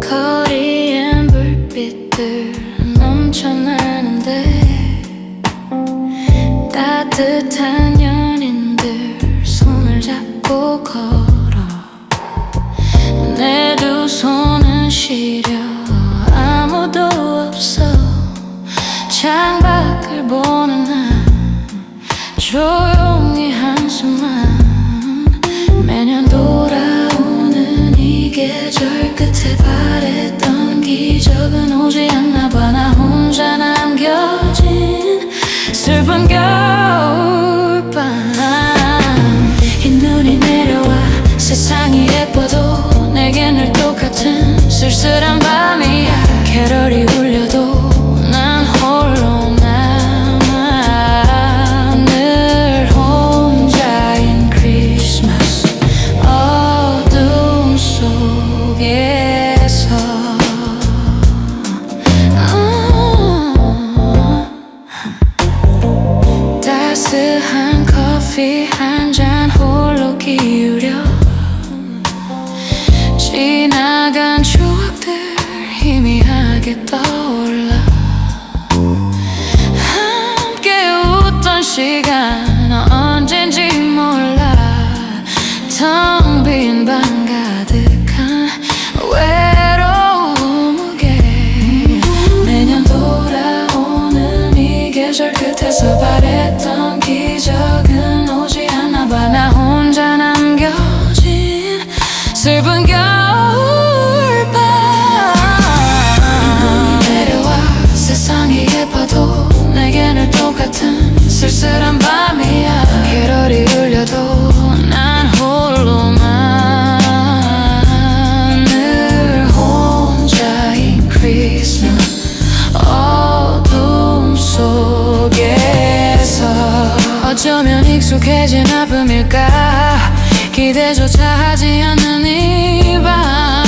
거리엔 불빛들 넘쳐나는데 따뜻한 창밖을 보는 난 조용히 한숨만 매년 돌아오는 이 계절 끝에 바랬던 기적은 오지 않나 봐. 나 혼자 남겨진 슬픈 겨울밤. 흰 눈이 내려와 세상이 예뻐도 내겐 늘 똑같은 쓸쓸한 밤이야. 캐럴이 울려도 커피 한 잔 홀로 기울여. 지나간 추억들 희미하게 떠올라. 함께 웃던 시간 언젠지 몰라. 텅 빈 방 가득한 외로움 무게. 매년 돌아오는 이 계절 끝에서 바랬던 기적은 봐나 혼자 남겨진 슬픈 겨울 어쩌면 익숙해진 아픔일까? 기대조차 하지 않는 이밤